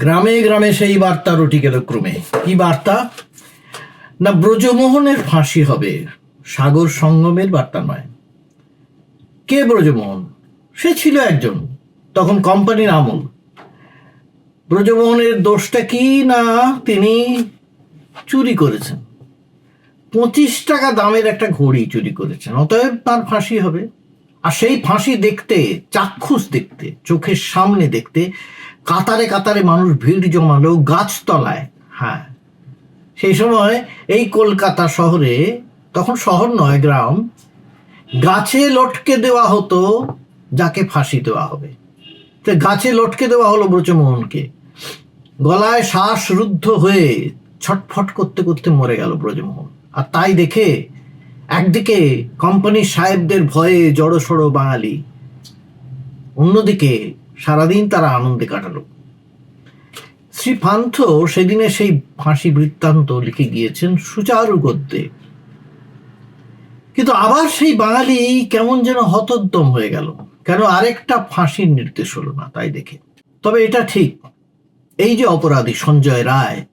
গ্রামে গ্রামে সেই বার্তা রটি গেল ক্রমে। কি বার্তা? না, ব্রজমোহনের ফাঁসি হবে। সাগর সঙ্গমের বার্তা নয়। কে ব্রজমোহন? সে ছিল একজন, তখন কোম্পানির আমল। ব্রজমোহনের দোষটা কি না তিনি চুরি করেছেন। পঁচিশ টাকা দামের একটা ঘড়ি চুরি করেছেন, অতএব তার ফাঁসি হবে। আর সেই ফাঁসি দেখতে, চাক্ষুষ দেখতে, চোখের সামনে দেখতে কাতারে কাতারে মানুষ ভিড় জমালো গাছতলায়। হ্যাঁ। সেই সময় এই কলকাতা শহরে, তখন শহর নয়, গ্রাম, গাছে লটকে দেওয়া হতো যাকে ফাঁসি দেওয়া হবে। তো গাছে লটকে দেওয়া হলো ব্রজমোহনকে গলায় শ্বাস রুদ্ধ হয়ে ছটফট করতে করতে মরে গেল ব্রজমোহন আর তাই দেখে একদিকে কোম্পানির সাহেবদের ভয়ে জড়সড় বাঙালি, অন্যদিকে সারাদিন তারা আনন্দে কাটালো। শ্রী পান্থ সেদিনে সেই ফাঁসি বৃত্তান্ত লিখে গিয়েছেন সুচারু গদ্যে। কিন্তু আবার সেই বাঙালি কেমন যেন হতোদ্যম হয়ে গেল। কেন আরেকটা ফাঁসির নির্দেশ হলো না তাই দেখে। তবে এটা ঠিক। এই যে অপরাধী সঞ্জয় রায়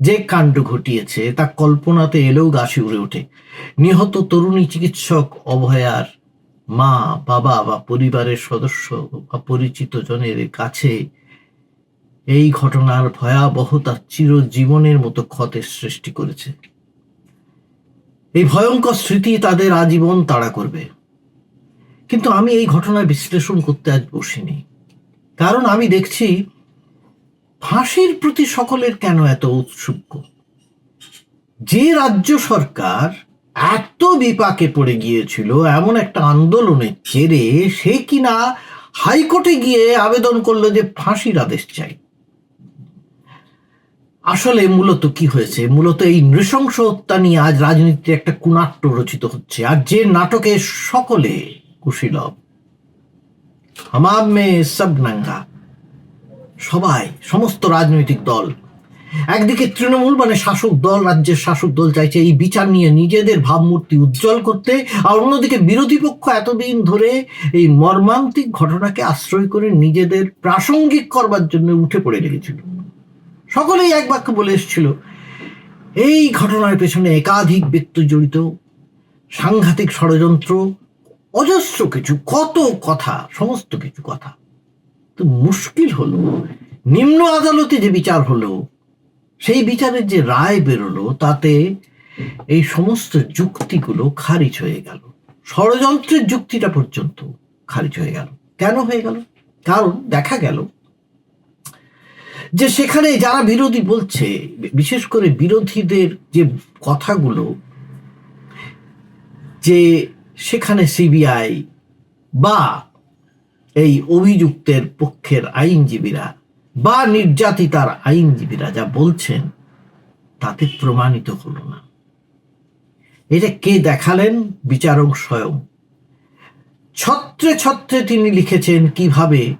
যে কাণ্ড ঘটিয়েছে, তা কল্পনাতে এলেও গাছে উড়ে ওঠে। নিহত তরুণী চিকিৎসক অভয়ার মা, বাবা বা পরিবারের সদস্য বা পরিচিত জনের কাছে এই ঘটনার ভয়াবহতা চিরজীবনের মতো ক্ষতের সৃষ্টি করেছে। এই ভয়ঙ্কর স্মৃতি তাদের আজীবন তাড়া করবে। কিন্তু আমি এই ঘটনার বিশ্লেষণ করতে আজ বসিনি। কারণ আমি দেখছি ফাঁসির প্রতি সকলের কেন এত উৎসুক? যে রাজ্য সরকার এত বিপাকে পড়ে গিয়েছিল, এমন একটা আন্দোলনের জেরে সে কিনা হাইকোর্টে গিয়ে আবেদন করল যে ফাঁসির আদেশ চাই। আসলে মূলত কি হয়েছে? মূলত এই নৃশংস হত্যা নিয়ে আজ রাজনীতিতে একটা কুনাট্য রচিত হচ্ছে, আর যে নাটকে সকলে কুশীলভ হামাম সব নাঙ্গা সবাই, সমস্ত রাজনৈতিক দল একদিকে তৃণমূল মানে শাসক দল, রাজ্যের শাসক দল চাইছে এই বিচার নিয়ে নিজেদের ভাবমূর্তি উজ্জ্বল করতে, আর অন্যদিকে বিরোধী পক্ষ এতদিন ধরে এই মর্মান্তিক ঘটনাকে আশ্রয় করে নিজেদের প্রাসঙ্গিক করবার জন্য উঠে পড়ে লেগেছিল। সকলেই এক বাক্য বলে এসেছিল, এই ঘটনার পেছনে একাধিক ব্যক্তি জড়িত, সাংঘাতিক ষড়যন্ত্র, অজস্র কিছু, কত কথা, সমস্ত কিছু কথা। তো মুশকিল হলো, নিম্ন আদালতে যে বিচার হলো সেই বিচারের যে রায় বেরোলো, তাতে এই সমস্ত যুক্তিগুলো খারিজ হয়ে গেল। ষড়যন্ত্রের যুক্তিটা পর্যন্ত খারিজ হয়ে গেল। কেন হয়ে গেল? কারণ দেখা গেল যে সেখানে যারা বিরোধী বলছে, বিশেষ করে বিরোধীদের যে কথাগুলো, যে সেখানে সিবিআই বা এই অভিযুক্তের পক্ষের আইনজীবীরা বা নির্যাতিতার আইনজীবীরা যা বলছেন, তাতে প্রমাণিত হলো না। এটা কে দেখালেন? বিচারক স্বয়ং। ছত্রে ছত্রে তিনি লিখেছেন কীভাবে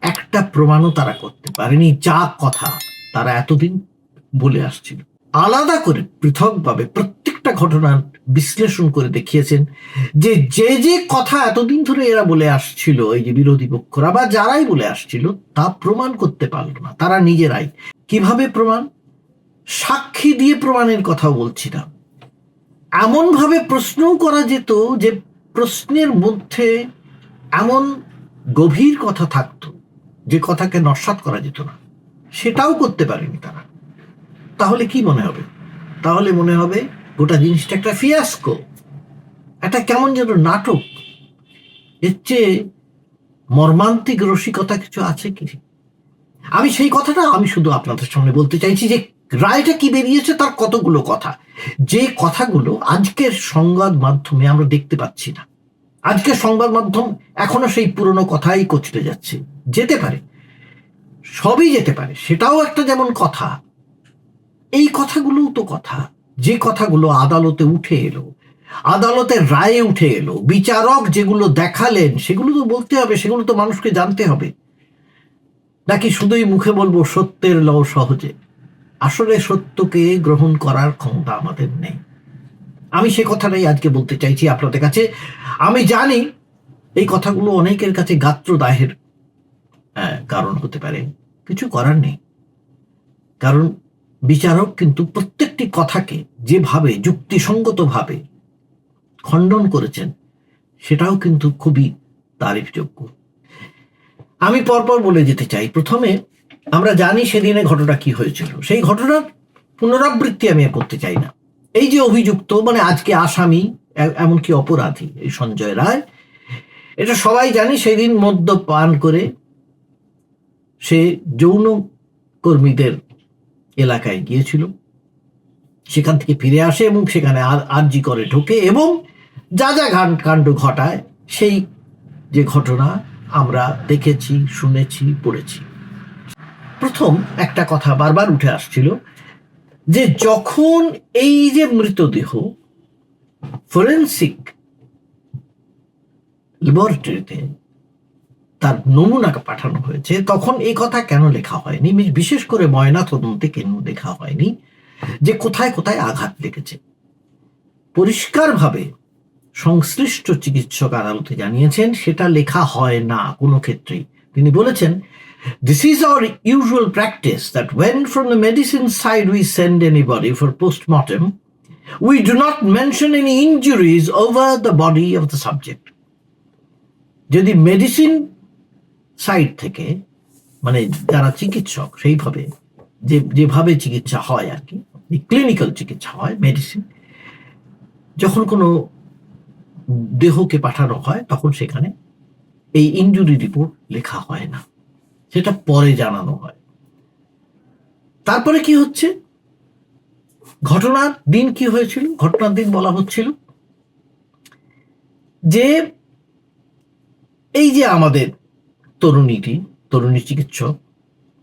একটা প্রমাণও তারা করতে পারেনি, যা কথা তারা এতদিন বলে আসছিল। আলাদা করে পৃথকভাবে প্রত্যেকটা ঘটনার বিশ্লেষণ করে দেখিয়েছেন যে যে যে কথা এতদিন ধরে এরা বলে আসছিল, এই যে বিরোধী পক্ষরা বা যারাই বলে আসছিল, তা প্রমাণ করতে পারল না। তারা নিজেরাই। কীভাবে প্রমাণ? সাক্ষী দিয়ে প্রমাণের কথা বলছি না। এমনভাবে প্রশ্নও করা যেত যে প্রশ্নের মধ্যে এমন গভীর কথা থাকতো, যে কথাকে নস্বাত করা যেত না। সেটাও করতে পারেনি তারা। তাহলে কি মনে হবে? তাহলে মনে হবে গোটা জিনিসটা একটা ফিয়াস্কো। একটা কেমন যেন নাটক। এর চেয়ে মর্মান্তিক রসিকতা কিছু আছে কি? আমি সেই কথাটা আমি শুধু আপনাদের সামনে বলতে চাইছি যে রায়টা কি বেরিয়েছে তার কতগুলো কথা? যে কথাগুলো আজকের সংবাদ মাধ্যমে আমরা দেখতে পাচ্ছি না। আজকের সংবাদ মাধ্যম এখনও সেই পুরনো কথাই কচলে যাচ্ছে। যেতে পারে। সবই যেতে পারে। সেটাও একটা যেমন কথা। এই কথাগুলোও তো কথা। যে কথাগুলো আদালতে উঠে এলো আদালতের রায়ে উঠে এলো বিচারক যেগুলো দেখালেন সেগুলো তো বলতে হবে সেগুলো তো মানুষকে জানতে হবে। নাকি শুধুই মুখে বলব সত্যের লও সহজে? আসলে সত্যকে গ্রহণ করার ক্ষমতা আমাদের নেই। আমি সে কথাটাই আজকে বলতে চাইছি আপনাদের কাছে। আমি জানি এই কথাগুলো অনেকের কাছে গাত্র দাহের আহ, কারণ হতে পারে। কিছু করার নেই। কারণ বিচারক কিন্তু প্রত্যেকটি কথাকে যেভাবে যুক্তিসঙ্গতভাবে খণ্ডন করেছেন, সেটাও কিন্তু খুবই তারিফযোগ্য আমি পরপর বলে যেতে চাই। প্রথমে আমরা জানি সেদিনে ঘটনা কি হয়েছিল। সেই ঘটনার পুনরাবৃত্তি আমি করতে চাই না। এই যে অভিযুক্ত মানে আজকে আসামি এমনকি অপরাধী, এই সঞ্জয় রায়, এটা সবাই জানি, সেদিন মদ্যপান করে সে যৌন কর্মীদের এলাকায় গিয়েছিল। সেখান থেকে ফিরে আসে এবং সেখানে আর- আর্জি করে ঢোকে এবং যা যা ঘান- কাণ্ড ঘটায়, সেই যে ঘটনা আমরা দেখেছি, শুনেছি, পড়েছি। প্রথম একটা কথা বারবার উঠে আসছিল যে যখন এই যে মৃতদেহ ফরেন্সিক ল্যাবরেটরিতে তার নমুনা পাঠানো হয়েছে, তখন এই কথা কেন লেখা হয়নি? বিশেষ করে ময়না তদন্তে কেন লেখা হয়নি? যে কোথায় কোথায় আঘাত লেগেছে? পরিষ্কারভাবে সংশ্লিষ্ট চিকিৎসক আদালতে জানিয়েছেন, সেটা লেখা হয় না কোনো ক্ষেত্রেই। তিনি বলেছেন this is our usual practice that when from the medicine side we send anybody for postmortem we do not mention any injuries over the body of the subject যদি মেডিসিন সাইড থেকে মানে যারা চিকিৎসক, সেইভাবে যে, যেভাবে চিকিৎসা হয় আর কি ক্লিনিক্যাল চিকিৎসা হয় মেডিসিন যখন কোনো দেহকে পাঠানো হয়, তখন সেখানে এই ইনজুরি রিপোর্ট লেখা হয় না। সেটা পরে জানানো হয়। তারপরে কি হচ্ছে? ঘটনার দিন কি হয়েছিল? ঘটনার দিন বলা হচ্ছিল যে, এই যে আমাদের তরুণীটি, তরুণী চিকিৎসক,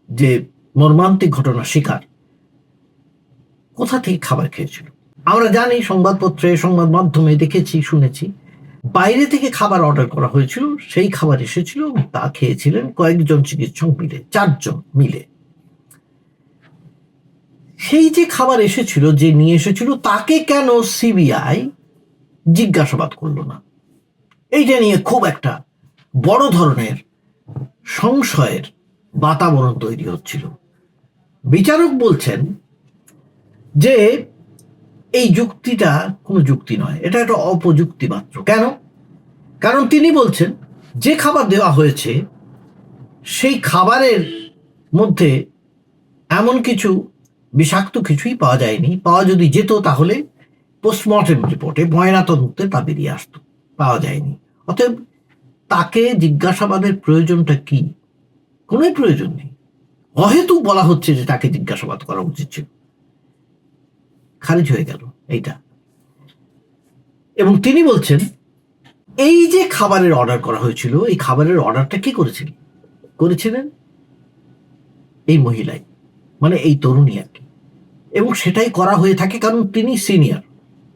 যে মর্মান্তিক ঘটনা শিকার, কোথা থেকে খাবার খেয়েছিল? আমরা জানি, সংবাদপত্রে, সংবাদ মাধ্যমে দেখেছি, শুনেছি, বাইরে থেকে খাবার অর্ডার করা হয়েছিল, সেই খাবার এসেছিল তা খেয়েছিলেন কয়েকজন চিকিৎসক মিলে, চারজন মিলে। সেই যে খাবার এসেছিল, যে নিয়ে এসেছিল, তাকে কেন সিবিআই জিজ্ঞাসাবাদ করল না? এইটা নিয়ে খুব একটা বড় ধরনের সংশয়ের বাতাবরণ তৈরি হচ্ছিল। বিচারক বলছেন যে এই যুক্তিটা কোনো যুক্তি নয়, এটা একটা অপযুক্তি মাত্র। কেন? কারণ তিনি বলছেন, যে খাবার দেওয়া হয়েছে, সেই খাবারের মধ্যে এমন কিছু বিষাক্ত কিছুই পাওয়া যায়নি। পাওয়া যদি যেত তাহলে পোস্টমর্টেম রিপোর্টে ময়নাতদন্তে তা বেরিয়ে আসতো, পাওয়া যায়নি। অতএব তাকে জিজ্ঞাসাবাদের প্রয়োজনটা কি? কোনো প্রয়োজন নেই। অহেতু বলা হচ্ছে যে তাকে জিজ্ঞাসাবাদ করা উচিত ছিল। খারিজ হয়ে গেল এইটা। এবং তিনি বলছেন, এই যে খাবারের অর্ডার করা হয়েছিল, এই খাবারের অর্ডারটা কি করেছিলেন করেছিলেন? এই মহিলাই মানে এই তরুণী আর কি। এবং সেটাই করা হয়ে থাকে কারণ তিনি সিনিয়র,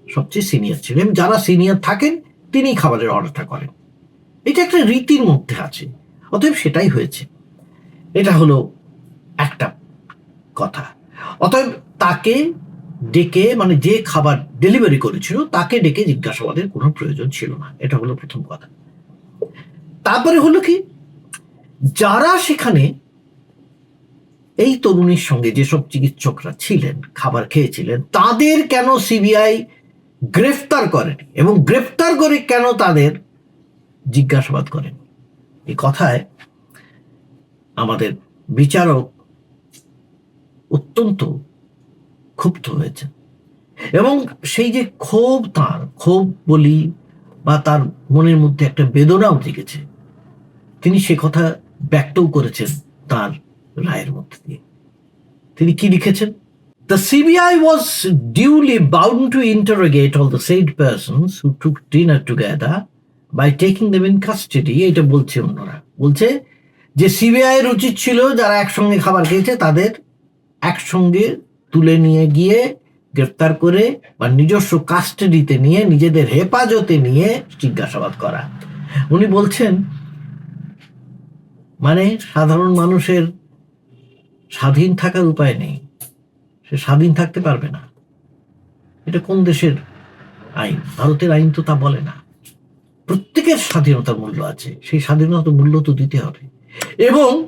সবচেয়ে সিনিয়র ছিলেন। যারা সিনিয়র থাকেন তিনি খাবারের অর্ডারটা করেন। এটা একটা রীতির মধ্যে আছে। অতএব সেটাই হয়েছে। এটা হলো একটা কথা। অতএব তাকে ডেকে মানে যে খাবার ডেলিভারি করেছিল, তাকে ডেকে জিজ্ঞাসাবাদের কোনো প্রয়োজন ছিল না। এটা হলো প্রথম কথা। তারপরে হলো কি? যারা সেখানে এই তরুণীর সঙ্গে যেসব চিকিৎসকরা ছিলেন, খাবার খেয়েছিলেন, তাদের কেন সিবিআই গ্রেফতার করেনি? এবং গ্রেফতার করে কেন তাদের জিজ্ঞাসাবাদ করেন। এই কথায় আমাদের বিচারক অত্যন্ত ক্ষুব্ধ হয়েছে এবং সেই যে ক্ষোভ তার, ক্ষোভ বলি বা তার মনের মধ্যে একটা বেদনাও জেগেছে, তিনি সে কথা ব্যক্তও করেছেন তার রায়ের মধ্যে দিয়ে। তিনি কি লিখেছেন? The CBI was duly bound to interrogate all the said persons who took dinner together by taking them in custody, এটা বলছে অন্যরা। বলছে যে সিবিআই এর উচিত ছিল যারা একসঙ্গে খাবার খেয়েছে, তাদের একসঙ্গে তুলে নিয়ে গিয়ে গ্রেফতার করে বা নিজস্ব কাস্টাডিতে নিয়ে, নিজেদের হেফাজতে নিয়ে জিজ্ঞাসাবাদ করা। উনি বলছেন মানে সাধারণ মানুষের স্বাধীন থাকার উপায় নেই। সে স্বাধীন থাকতে পারবে না। এটা কোন দেশের আইন? ভারতের আইন তো তা বলে না। প্রত্যেকের স্বাধীনতার মূল্য আছে, সেই স্বাধীনতার মূল্য তো দিতে হবে। এবং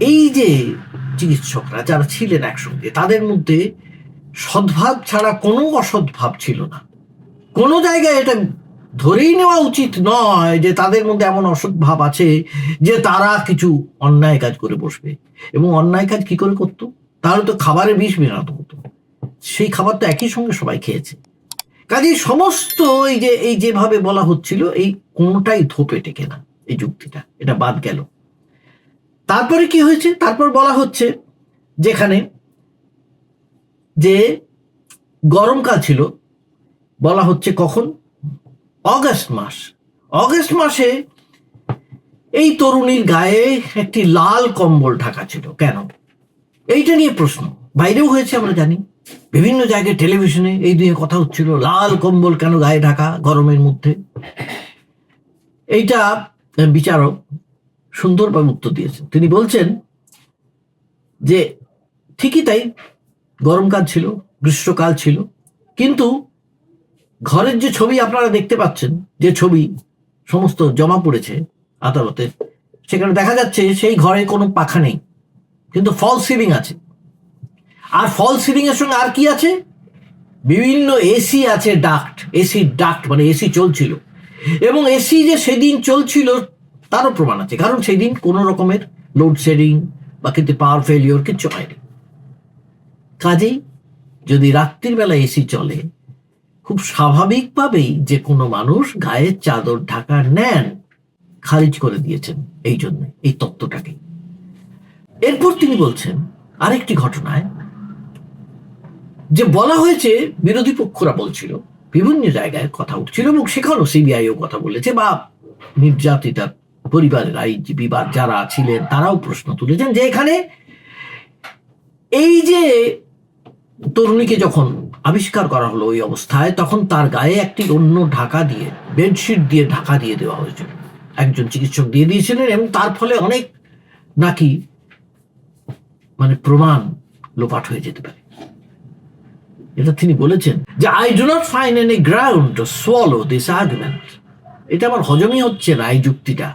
এই যে চিকিৎসকরা যারা ছিলেন একসঙ্গে, তাদের মধ্যে সদ্ভাব ছাড়া কোনো অসদ্ভাব ছিল না। কোনো জায়গায় এটা ধরেই নেওয়া উচিত নয় যে তাদের মধ্যে এমন অসদ্ভাব আছে যে তারা কিছু অন্যায় কাজ করে বসবে। এবং অন্যায় কাজ কি করে করতো? তাহলে তো খাবারে বিষ মেশানো হতো। সেই খাবার তো একই সঙ্গে সবাই খেয়েছে। কাজেই সমস্ত এই যে, এই যেভাবে বলা হচ্ছিল, এই কোনোটাই ধোপে টেকে না, এই যুক্তিটা। এটা বাদ গেল। তারপরে কি হয়েছে? তারপর বলা হচ্ছে যেখানে যে গরমকাল ছিল, বলা হচ্ছে কখন? অগস্ট মাস। অগস্ট মাসে এই তরুণীর গায়ে একটি লাল কম্বল ঢাকা ছিল। কেন? এইটা নিয়ে প্রশ্ন। বাইরেও হয়েছে, আমরা জানি। বিভিন্ন জায়গায় টেলিভিশনে এই নিয়ে কথা হচ্ছিল লাল কম্বল কেন গায়ে ঢাকা গরমের মধ্যে? এইটা বিচারক সুন্দরভাবে উত্তর দিয়েছেন। তিনি বলছেন যে ঠিকই তাই, গরমকাল ছিল, গ্রীষ্মকাল ছিল, কিন্তু ঘরের যে ছবি আপনারা দেখতে পাচ্ছেন, যে ছবি সমস্ত জমা পড়েছে আদালতে, সেখানে দেখা যাচ্ছে সেই ঘরে কোনো পাখা নেই, কিন্তু ফল সিলিং আছে। আর ফল সিলিং এর সঙ্গে আর কি আছে? বিভিন্ন এসি আছে ডাক্ট এসি ডাক্ট মানে এসি চলছিল। এবং এসি যে সেদিন চলছিল, তারও প্রমাণ আছে। কারণ সেদিন কোনো রকমের লোডশেডিং বা কিন্তু পাওয়ার ফেলিওর কিচ্ছু হয়নি। কাজেই যদি রাত্রির বেলা এসি চলে, খুব স্বাভাবিকভাবেই যে কোনো মানুষ গায়ের চাদর ঢাকা নেন, খারিজ করে দিয়েছেন এই জন্য, এই তত্ত্বটাকে এরপর তিনি বলছেন, আরেকটি ঘটনায় যে বলা হয়েছে বিরোধী পক্ষরা বলছিল, বিভিন্ন জায়গায় কথা উঠছিল এবং সেখানেও সিবিআইও কথা বলেছে বা নির্যাতিতার পরিবারের আইনজীবী বা যারা ছিলেন তারাও প্রশ্ন তুলেছেন যে এখানে এই যে তরুণীকে যখন আবিষ্কার করা হলো ওই অবস্থায়, তখন তার গায়ে একটি অন্য ঢাকা দিয়ে, বেডশিট দিয়ে ঢাকা দিয়ে দেওয়া হয়েছিল। একজন চিকিৎসক দিয়ে দিয়েছিলেন এবং তার ফলে অনেক নাকি মানে প্রমাণ লোপাট হয়ে যেতে পারে। এটা তিনি বলেছেন যে I do not find any ground to swallow this argument এটা আমার হজমই হচ্ছে না এই যুক্তিটা।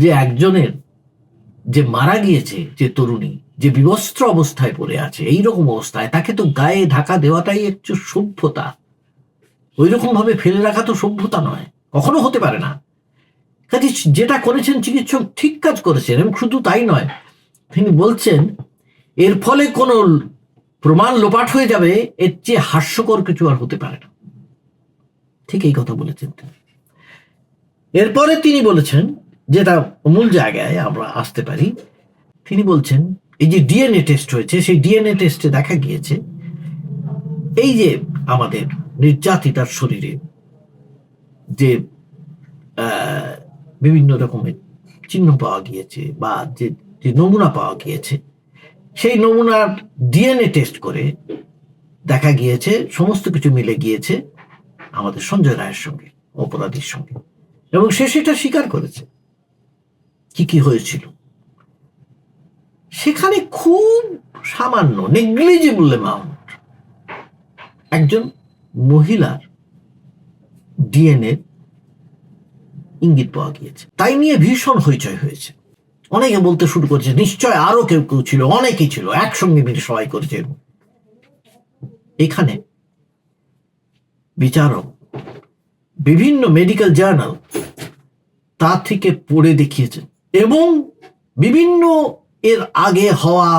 যে একজনের যে মারা গিয়েছে, যে তরুণী, যে বিবস্ত্র অবস্থায় পড়ে আছে এই রকম অবস্থায়, তাকে তো গায়ে ঢাকা দেওয়াটাই একটু সভ্যতা। ওই রকম ভাবে ফেলে রাখা তো সভ্যতা নয়, কখনো হতে পারে না। কাজে যেটা করেছেন চিকিৎসক ঠিক কাজ করেছেন, এবং শুধু তাই নয়, তিনি বলছেন, এর ফলে কোনো প্রমাণ লোপাট হয়ে যাবে, এর চেয়ে হাস্যকর কিছু আর হতে পারে না। ঠিক এই কথা বলেছেন তিনি। এরপরে তিনি বলেছেন যেটা মূল জায়গায় আমরা আসতে পারি। তিনি বলছেন, এই যে ডিএনএ টেস্ট হয়েছে, সেই ডিএনএ টেস্টে দেখা গিয়েছে, এই যে আমাদের নির্যাতিতার শরীরে যে বিভিন্ন রকমের চিহ্ন পাওয়া গিয়েছে বা যে নমুনা পাওয়া গিয়েছে সেই নমুনার ডিএনএ টেস্ট করে দেখা গিয়েছে, সমস্ত কিছু মিলে গিয়েছে আমাদের সঞ্জয় রায়ের সঙ্গে, অপরাধীর সঙ্গে। এবং সে সেটা স্বীকার করেছে কি কি হয়েছিল। সেখানে খুব সামান্য নেগলিজিবল অ্যামাউন্ট একজন মহিলার ডিএনএ ইঙ্গিত পাওয়া গিয়েছে। তাই নিয়ে ভীষণ হইচই হয়েছে। অনেকে বলতে শুরু করেছে, নিশ্চয় আরও কেউ কেউ ছিল, অনেকেই ছিল, একসঙ্গে মিলে সবাই করেছে। এখানে বিচারক বিভিন্ন মেডিকেল জার্নাল তা থেকে পড়ে দেখিয়েছেন এবং বিভিন্ন এর আগে হওয়া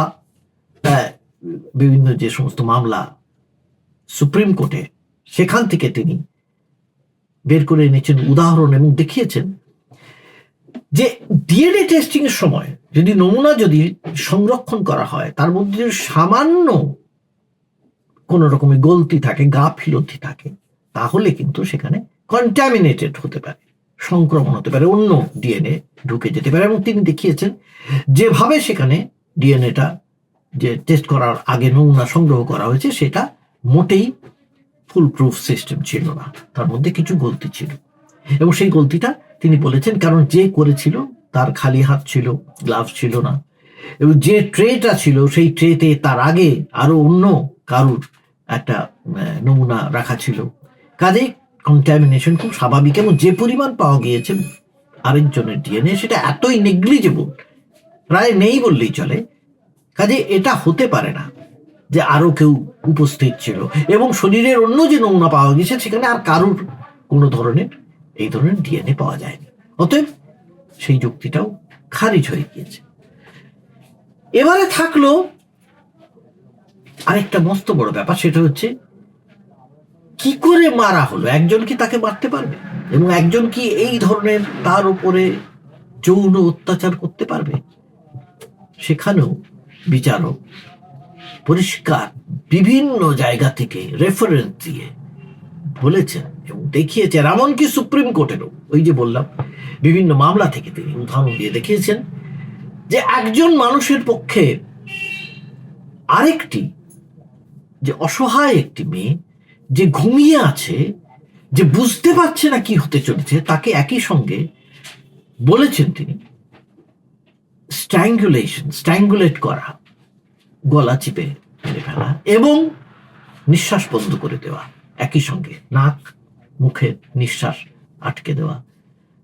বিভিন্ন যে সমস্ত মামলা সুপ্রিম কোর্টে, সেখান থেকে তিনি বের করে এনেছেন উদাহরণ এবং দেখিয়েছেন যে ডিএনএ টেস্টিং এর সময় যদি নমুনা যদি সংরক্ষণ করা হয়, তার মধ্যে যদি সামান্য কোন রকমের গলতি থাকে গাফিলতি থাকে, তাহলে কিন্তু সেখানে কন্টামিনেটেড হতে পারে, সংক্রমণ হতে পারে, অন্য ডিএনএ ঢুকে যেতে পারে। এবং তিনি দেখিয়েছেন যেভাবে সেখানে ডিএনএটা যে টেস্ট করার আগে নমুনা সংগ্রহ করা হয়েছে, সেটা মোটেই ফুল প্রুফ সিস্টেম ছিল না। তার মধ্যে কিছু গলতি ছিল। এবং সেই গলতিটা তিনি বলেছেন, কারণ যে করেছিল তার খালি হাত ছিল, গ্লাভস ছিল না। এবং যে ট্রেটা ছিল, সেই ট্রেতে তার আগে আরও অন্য কারুর একটা নমুনা রাখা ছিল। কাজেই কন্টামিনেশন খুব স্বাভাবিক, এবং যে পরিমাণ পাওয়া গিয়েছে আরেকজনের ডিএনএ সেটা এতই নেগলিজেবল প্রায় নেই বললেই চলে। কাজে এটা হতে পারে না যে আরও কেউ উপস্থিত ছিল। এবং শরীরের অন্য যে নমুনা পাওয়া গেছে সেখানে আর কারুর কোনো ধরনের এই ধরনের ডিএনএ পাওয়া যায়নি। অতএব সেই যুক্তিটাও খারিজ হয়ে গিয়েছে। এবারে থাকল আরেকটা মস্ত বড় ব্যাপার, সেটা হচ্ছে কি করে মারা হলো? একজন কি তাকে মারতে পারবে? এবং একজন কি এই ধরনের তার উপরে যৌন অত্যাচার করতে পারবে? সেখানেও বিচারক পরিষ্কার বিভিন্ন জায়গা থেকে রেফারেন্স দিয়ে বলেছেন দেখিয়েছেন এমনকি সুপ্রিম কোর্টেরও ওই যে বললাম, বিভিন্ন মামলা থেকে তিনি উদাহরণ দিয়ে দেখিয়েছেন যে একজন মানুষের পক্ষে আরেকটি, যে অসহায় একটি মেয়ে যে ঘুমিয়ে আছে, যে বুঝতে পারছে না কি হতে চলেছে, তাকে একই সঙ্গে বলেছেন তিনি স্ট্র্যাঙ্গুলেশন স্ট্র্যাঙ্গুলেট করা, গলা চিপে ফেলা এবং নিঃশ্বাস বন্ধ করে দেওয়া, একই সঙ্গে নাক মুখে নিঃশ্বাস আটকে দেওয়া।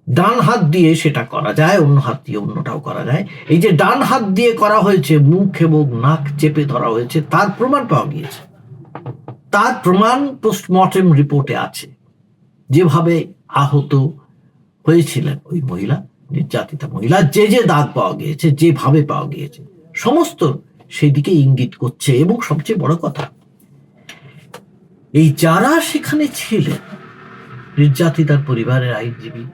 ডান হাত দিয়ে সেটা করা যায়, অন্য হাত দিয়ে অন্যটাও করা যায়। এই যে ডান হাত দিয়ে করা হয়েছে, মুখ এবং নাক চেপে ধরা হয়েছে, তার প্রমাণ পাওয়া গিয়েছে। তার প্রমাণ পোস্টমর্টেম রিপোর্টে আছে। যেভাবে আহত হয়েছিলেন ওই মহিলা, নির্যাতিতা মহিলা, যে যে দাগ পাওয়া গিয়েছে, যেভাবে পাওয়া গিয়েছে, সমস্ত সেদিকে ইঙ্গিত করছে। এবং সবচেয়ে বড় কথা, এই যারা সেখানে ছিলেন নির্যাতিতার পরিবারের আইনজীবী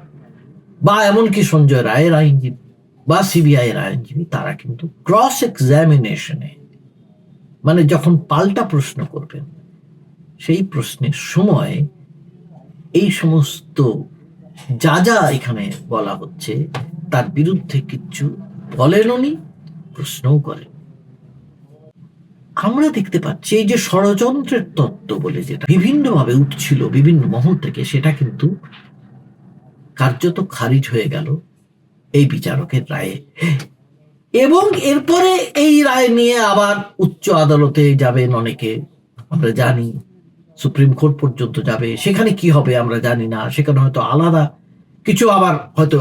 বা এমনকি সঞ্জয় রায়ের আইনজীবী বা সিবিআই এর আইনজীবী, তারা কিন্তু ক্রস এক্সামিনেশনে মানে যখন পাল্টা প্রশ্ন করবেন, সেই প্রশ্নের সময় এই সমস্ত যা যা এখানে বলা হচ্ছে, তার বিরুদ্ধে কিচ্ছু বলেন উনি প্রশ্নও করেন আমরা দেখতে পাচ্ছি এই যে ষড়যন্ত্রের তত্ত্ব বলে যেটা বিভিন্নভাবে উঠছিল বিভিন্ন মহল থেকে, সেটা কিন্তু কার্যত খারিজ হয়ে গেল এই বিচারকের রায়ে। এবং এরপরে এই রায় নিয়ে আবার উচ্চ আদালতে যাবেন অনেকে, আমরা জানি সুপ্রিম কোর্ট পর্যন্ত যাবে। সেখানে কি হবে আমরা জানি না, সেখানে হয়তো আলাদা কিছু আবার হয়তো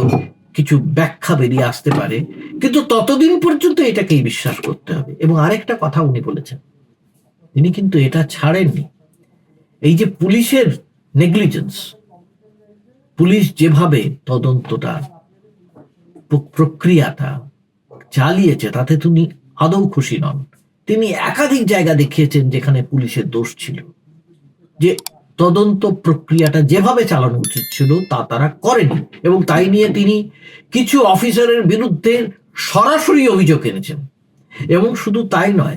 কিছু ব্যাখ্যা বেরিয়ে আসতে পারে, কিন্তু ততদিন পর্যন্ত এটাকেই বিশ্বাস করতে হবে। এবং আরেকটা কথা উনি বলেছেন, তিনি কিন্তু এটা ছাড়েননি। এই যে পুলিশের নেগলিজেন্স পুলিশ যেভাবে তদন্তটা প্রক্রিয়াটা চালিয়েছে, তাতে তিনি আদৌ খুশি নন। তিনি একাধিক জায়গা দেখিয়েছেন যেখানে পুলিশের দোষ ছিল। যে তদন্ত প্রক্রিয়াটা যেভাবে চালানো উচিত ছিল তা তারা করেনি। এবং তাই নিয়ে তিনি কিছু অফিসারের বিরুদ্ধে সরাসরি অভিযোগ এনেছেন। এবং শুধু তাই নয়,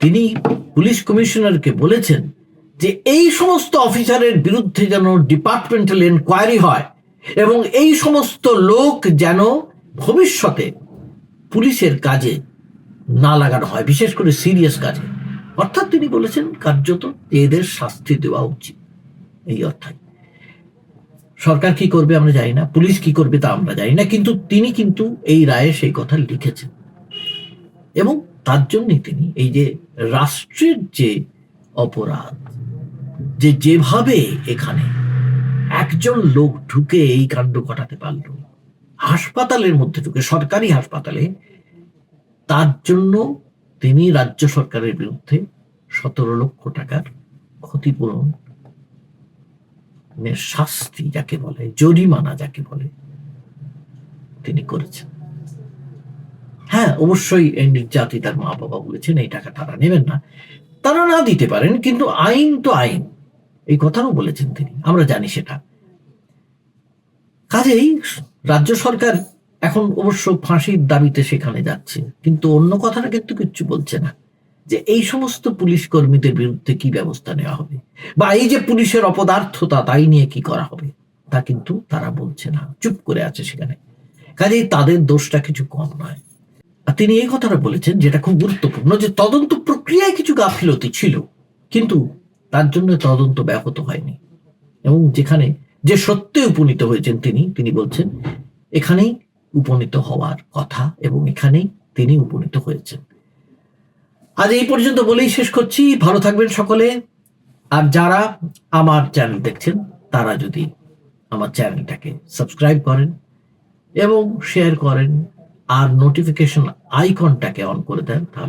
তিনি পুলিশ কমিশনারকে বলেছেন যে এই সমস্ত অফিসারের বিরুদ্ধে যেন ডিপার্টমেন্টাল এনকোয়ারি হয় এবং এই সমস্ত লোক যেন ভবিষ্যতে পুলিশের কাজে না লাগানো হয়, বিশেষ করে সিরিয়াস কাজে। অর্থাৎ তিনি বলেছেন, কার্যত এদের শাস্তি দেওয়া উচিত। এই অর্থাৎ সরকার কি করবে আমরা জানি না, পুলিশ কি করবে তা আমরা জানি না, কিন্তু তিনি কিন্তু এই রায়ে সেই কথা লিখেছেন। এবং তার জন্যই তিনি এই যে রাষ্ট্রের যে অপরাধ, যে যেভাবে এখানে একজন লোক ঢুকে এই কাণ্ড ঘটাতে পারল, হাসপাতালের মধ্যে ঢুকে, সরকারি হাসপাতালে, তার জন্য তিনি রাজ্য সরকারের বিরুদ্ধে সতেরো লক্ষ টাকার ক্ষতিপূরণ শাস্তি যাকে বলে, জরিমানা যাকে বলে, তিনি করেছেন। হ্যাঁ অবশ্যই এই নির্যাতিতার মা বাবা বলেছেন, এই টাকা তারা নেবেন না। তারা না দিতে পারেন, কিন্তু আইন তো আইন। এই কথাও বলেছেন তিনি, আমরা জানি সেটা। কাজেই রাজ্য সরকার এখন অবশ্য ফাঁসির দাবিতে সেখানে যাচ্ছে কিন্তু অন্য কথাটা কিন্তু কিচ্ছু বলছে না যে এই সমস্ত পুলিশ কর্মীদের বিরুদ্ধে কি ব্যবস্থা নেওয়া হবে? বা এই যে পুলিশের অপদার্থতা, তাই নিয়ে কি করা হবে? তা কিন্তু তারা বলছে না। চুপ করে আছে সেখানে। কাজেই তাদের দোষটা কিছু কম নয়। তিনি এই কথাটা বলেছেন যেটা খুব গুরুত্বপূর্ণ, যে তদন্ত প্রক্রিয়ায় কিছু গাফিলতি ছিল, কিন্তু তার জন্য তদন্ত ব্যাহত হয়নি। এবং যেখানে যে সত্যে উপনীত হয়েছেন তিনি তিনি বলছেন, এখানেই উপনীত হওয়ার কথা এবং এখানেই তিনি উপনীত হয়েছেন। আজ এই পর্যন্ত বলেই শেষ করছি। ভালো থাকবেন সকলে। আর যারা আমার চ্যানেল দেখছেন, তারা যদি আমার চ্যানেলটাকে সাবস্ক্রাইব করেন এবং শেয়ার করেন আর নোটিফিকেশন আইকনটাকে অন করে দেন, তাহলে